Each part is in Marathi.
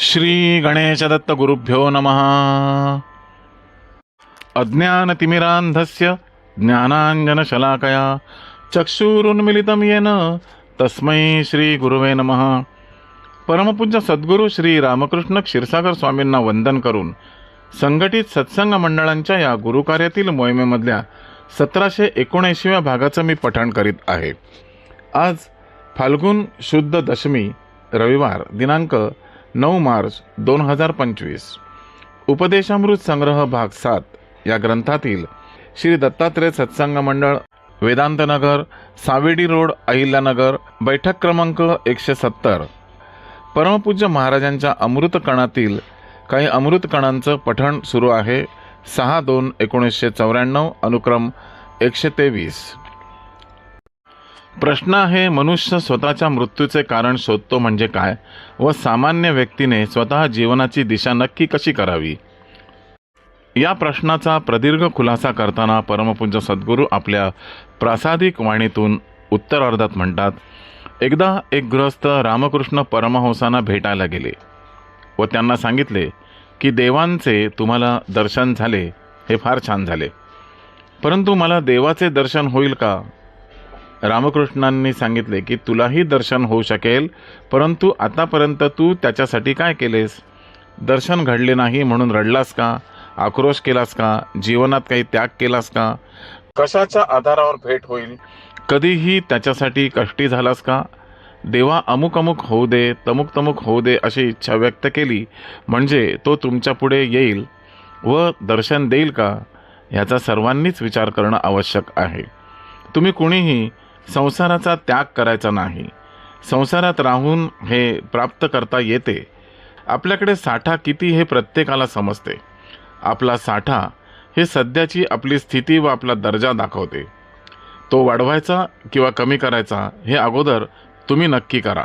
श्री गणेश दत्त गुरुभ्यो नमः। अज्ञानतिमिरान्धस्य ज्ञानाञ्जनशलाकया चक्षुरुन्मिलितं येन तस्मै श्रीगुरुवे नमः। परमपूज्य सद्गुरू श्री रामकृष्ण क्षीरसागर स्वामींना वंदन करून संघटित सत्संग मंडळांच्या या गुरुकार्यातील मोहिमेमधल्या सतराशे एकोणऐंशीव्या भागाचं मी पठण करीत आहे. आज फाल्गुन शुद्ध दशमी रविवार दिनांक नऊ मार्च दोन हजार पंचवीस. उपदेशामृत संग्रह भाग सात या ग्रंथातील श्री दत्तात्रय सत्संग मंडळ वेदांतनगर सावेडी रोड अहिल्यानगर बैठक क्रमांक एकशे सत्तर. परमपूज्य महाराजांच्या अमृत कणातील काही अमृत कणांचं पठण सुरू आहे. सहा दोन एकोणीसशे चौऱ्याण्णव अनुक्रम एकशे तेवीस. प्रश्न आहे मनुष्य स्वतःच्या मृत्यूचे कारण शोधतो म्हणजे काय? व सामान्य व्यक्तीने स्वतः जीवनाची दिशा नक्की कशी करावी? या प्रश्नाचा प्रदीर्घ खुलासा करताना परमपूज्य सद्गुरू आपल्या प्रासादिक वाणीतून उत्तरार्धात म्हणतात एकदा एक गृहस्थ रामकृष्ण परमहंसांना भेटायला गेले व त्यांना सांगितले की देवांचे तुम्हाला दर्शन झाले हे फार छान झाले. परंतु मला देवाचे दर्शन होईल का? रामकृष्णांनी सांगितले की तुलाही दर्शन होऊ शकेल परंतु आतापर्यंत तू त्याच्यासाठी काय केलेस? दर्शन घडले नाही म्हणून रडलास का? आक्रोश केलास का? जीवनात काही त्याग केलास का? कशाच्या आधारावर भेट होईल? कधीही त्याच्यासाठी कष्टी झालास का? देवा अमुक अमुक होऊ दे तमुक तमुक होऊ दे अशी इच्छा व्यक्त केली म्हणजे तो तुमच्यापुढे येईल व दर्शन देईल का? ह्याचा सर्वांनीच विचार करणं आवश्यक आहे. तुम्ही कुणीही संसाराचा त्याग करायचा नाही. संसारात राहून हे प्राप्त करता येते. आपल्याकडे साठा किती हे प्रत्येकाला समजते. आपला साठा हे सध्याची आपली स्थिती व आपला दर्जा दाखवते. तो वाढवायचा किंवा कमी करायचा हे अगोदर तुम्ही नक्की करा.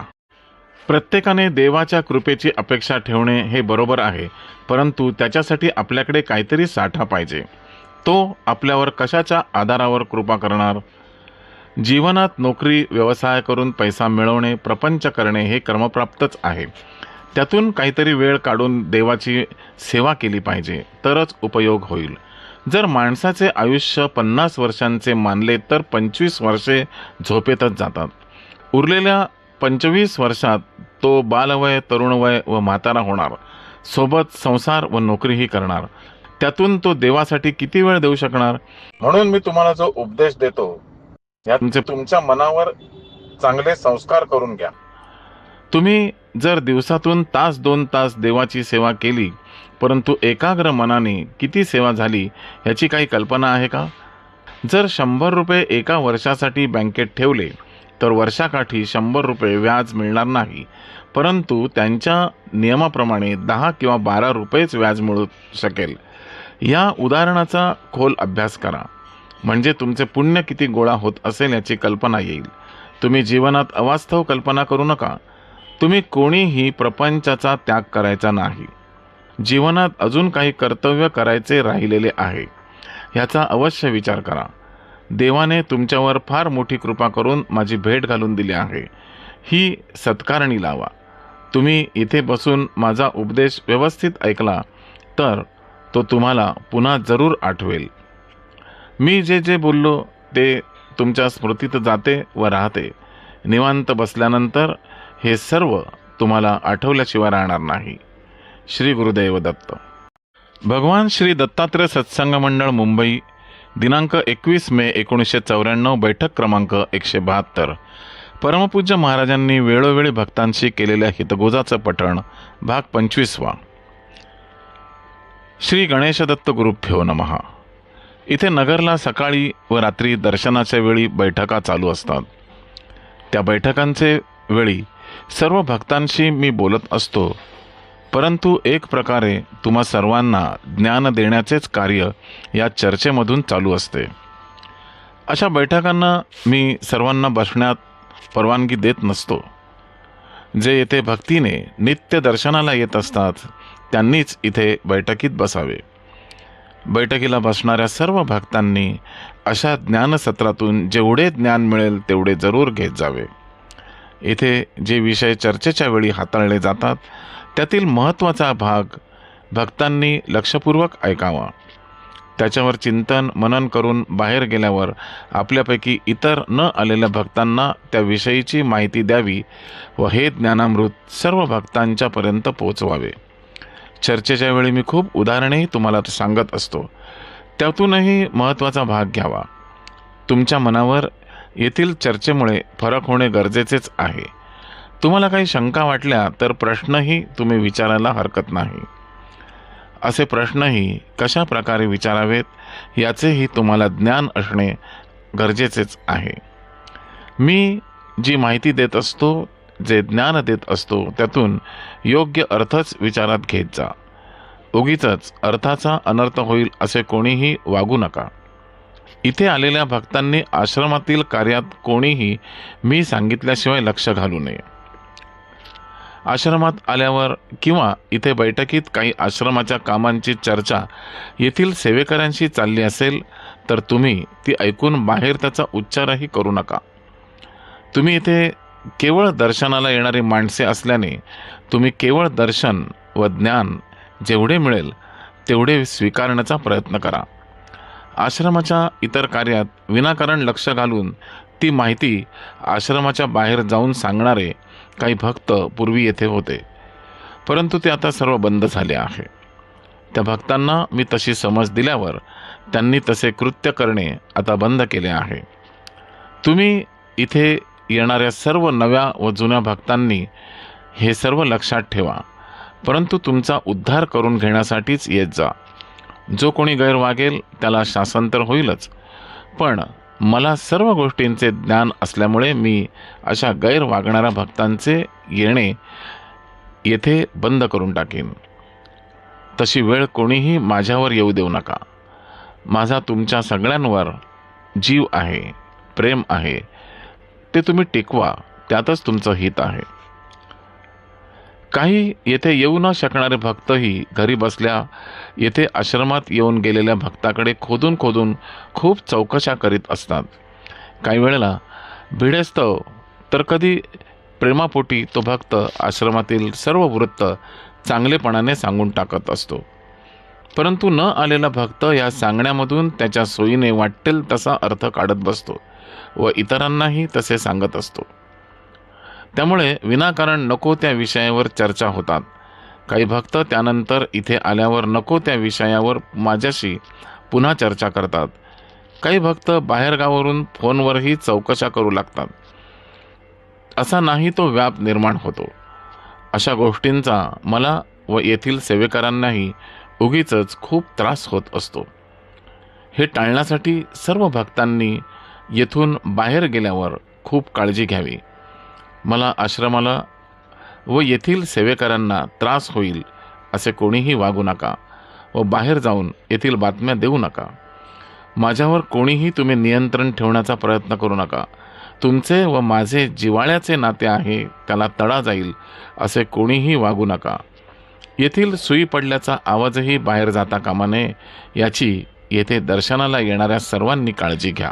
प्रत्येकाने देवाच्या कृपेची अपेक्षा ठेवणे हे बरोबर आहे परंतु त्याच्यासाठी आपल्याकडे काहीतरी साठा पाहिजे. तो आपल्यावर कशाच्या आधारावर कृपा करणार? जीवनात नोकरी व्यवसाय करून पैसा मिळवणे प्रपंच करणे हे कर्मप्राप्तच आहे. त्यातून काहीतरी वेळ काढून देवाची सेवा केली पाहिजे तरच उपयोग होईल. जर माणसाचे आयुष्य पन्नास वर्षांचे मानले तर पंचवीस वर्षे झोपेतच जातात. उरलेल्या पंचवीस वर्षात तो बालवय तरुणवय व म्हातारा होणार. सोबत संसार व नोकरीही करणार. त्यातून तो देवासाठी किती वेळ देऊ शकणार? म्हणून मी तुम्हाला जो उपदेश देतो या तुमचे तुमच्या मनावर चांगले संस्कार करून घ्या. तुम्ही जर दिवसातून तास दोन तास देवाची सेवा केली परंतु एकाग्र मनाने किती सेवा झाली ह्याची काही कल्पना आहे का? जर शंभर रुपये एका वर्षासाठी बँकेत ठेवले तर वर्षाकाठी शंभर रुपये व्याज मिळणार नाही. परंतु त्यांच्या नियमाप्रमाणे दहा किंवा बारा रुपयेच व्याज मिळू शकेल. या उदाहरणाचा खोल अभ्यास करा. म्हणजे तुमचे पुण्य किती गोळा होत असेल याची कल्पना येईल. तुम्ही जीवनात अवास्तव कल्पना करू नका. तुम्ही कोणीही प्रपंचाचा त्याग करायचा नाही. जीवनात अजून काही कर्तव्य करायचे राहिलेले आहे. ह्याचा अवश्य विचार करा. देवाने तुमच्यावर फार मोठी कृपा करून माझी भेट घालून दिली आहे. ही सत्कारणी लावा. तुम्ही इथे बसून माझा उपदेश व्यवस्थित ऐकला तर तो तुम्हाला पुन्हा जरूर आठवेल. मी जे जे बोललो ते तुमच्या स्मृतीत जाते व राहते. निवांत बसल्यानंतर हे सर्व तुम्हाला आठवल्याशिवाय राहणार नाही. श्री गुरुदैव दत्त. भगवान श्री दत्तात्रय सत्संग मंडळ मुंबई दिनांक एकवीस मे एकोणीसशे चौऱ्याण्णव बैठक क्रमांक एकशे बहात्तर. परमपूज्य महाराजांनी वेळोवेळी भक्तांशी केलेल्या हितगोजाचं पठण भाग पंचवीसवा. श्री गणेशदत्त गुरुभ्यो नमः. इथे नगरला सकाळी व रात्री दर्शनाच्या वेळी बैठका चालू असतात. त्या बैठकांचे वेळी सर्व भक्तांशी मी बोलत असतो परंतु एक प्रकारे तुम्हा सर्वांना ज्ञान देण्याचेच कार्य या चर्चेमधून चालू असते. अशा बैठकांना मी सर्वांना बसण्यात परवानगी देत नसतो. जे येथे भक्तीने नित्य दर्शनाला येत असतात त्यांनीच इथे बैठकीत बसावे. बैठकीला बसणाऱ्या सर्व भक्तांनी अशा ज्ञानसत्रातून जेवढे ज्ञान मिळेल तेवढे जरूर घेत जावे. इथे जे विषय चर्चेच्या वेळी हाताळले जातात त्यातील महत्त्वाचा भाग भक्तांनी लक्षपूर्वक ऐकावा. त्याच्यावर चिंतन मनन करून बाहेर गेल्यावर आपल्यापैकी इतर न आलेल्या भक्तांना त्याविषयीची माहिती द्यावी व हे ज्ञानामृत सर्व भक्तांच्यापर्यंत पोचवावे. चर्चेच्या वेळी मी खूप उदाहरणेही तुम्हाला सांगत असतो. त्यातूनही महत्त्वाचा भाग घ्यावा. तुमच्या मनावर येथील चर्चेमुळे फरक होणे गरजेचेच आहे. तुम्हाला काही शंका वाटल्या तर प्रश्नही तुम्ही विचारायला हरकत नाही. असे प्रश्नही कशा प्रकारे विचारावेत याचेही तुम्हाला ज्ञान असणे गरजेचेच आहे. मी जी माहिती देत असतो जे ज्ञान देत असतो त्यातून योग्य अर्थच विचारात घेत जा. उगीच अर्थाचा अनर्थ होईल असे कोणीही वागू नका. इथे आलेल्या भक्तांनी आश्रमातील कार्यात कोणीही मी सांगितल्याशिवाय लक्ष घालू नये. आश्रमात आल्यावर किंवा इथे बैठकीत काही आश्रमाच्या कामांची चर्चा येथील सेवेकऱ्यांशी चालली असेल तर तुम्ही ती ऐकून बाहेर त्याचा उच्चारही करू नका. तुम्ही इथे केवळ दर्शनाला येणारी माणसे असल्याने तुम्ही केवळ दर्शन व ज्ञान जेवढे मिळेल तेवढे स्वीकारण्याचा प्रयत्न करा. आश्रमाच्या इतर कार्यात विनाकारण लक्ष घालून ती माहिती आश्रमाच्या बाहेर जाऊन सांगणारे काही भक्त पूर्वी येथे होते. परंतु ते आता सर्व बंद झाले आहे. त्या भक्तांना मी तशी समज दिल्यावर त्यांनी तसे कृत्य करणे आता बंद केले आहे. तुम्ही इथे येणाऱ्या सर्व नव्या व जुन्या भक्तांनी हे सर्व लक्षात ठेवा. परंतु तुमचा उद्धार करून घेण्यासाठीच येत जा. जो कोणी गैरवागेल त्याला शासन तर होईलच. पण मला सर्व गोष्टींचे ज्ञान असल्यामुळे मी अशा गैरवागणाऱ्या भक्तांचे येणे येथे बंद करून टाकेन. तशी वेळ कोणीही माझ्यावर येऊ देऊ नका. माझा तुमच्या सगळ्यांवर जीव आहे प्रेम आहे. ते तुम्ही टिकवा त्यातच तुमचं हित आहे. काही येथे येऊ न शकणारे भक्तही घरी बसल्या येथे आश्रमात येऊन गेलेल्या भक्ताकडे खोदून खोदून खूप चौकशा करीत असतात. काही वेळेला भिडेस्तव तर कधी प्रेमापोटी तो भक्त आश्रमातील सर्व वृत्त चांगलेपणाने सांगून टाकत असतो. परंतु न आलेला भक्त या सांगण्यामधून त्याच्या सोयीने वाटेल तसा अर्थ काढत बसतो. व इतरांनाही तसे सांगत असतो. त्यामुळे विनाकारण नको त्या विषयावर चर्चा होतात. काही भक्त त्यानंतर इथे आल्यावर नको त्या विषयावर माझ्याशी पुन्हा चर्चा करतात. काही भक्त बाहेरगावावरून फोनवरही चौकशा करू लागतात. असा नाही तो व्याप निर्माण होतो. अशा गोष्टींचा मला व येथील सेवेकरांनाही उगीच खूप त्रास होत असतो. हे टाळण्यासाठी सर्व भक्तांनी येथून बाहेर गेल्यावर खूप काळजी घ्यावी. मला आश्रमाला व येथील सेवेकरांना त्रास होईल असे कोणीही वागू नका व बाहेर जाऊन येथील बातम्या देऊ नका. माझ्यावर कोणीही तुम्ही नियंत्रण ठेवण्याचा प्रयत्न करू नका. तुमचे व माझे जिवाळ्याचे नाते आहे त्याला तडा जाईल असे कोणीही वागू नका. येथील सुई पडल्याचा आवाजही बाहेर जाता कामा नये याची येथे दर्शनाला येणाऱ्या सर्वांनी काळजी घ्या.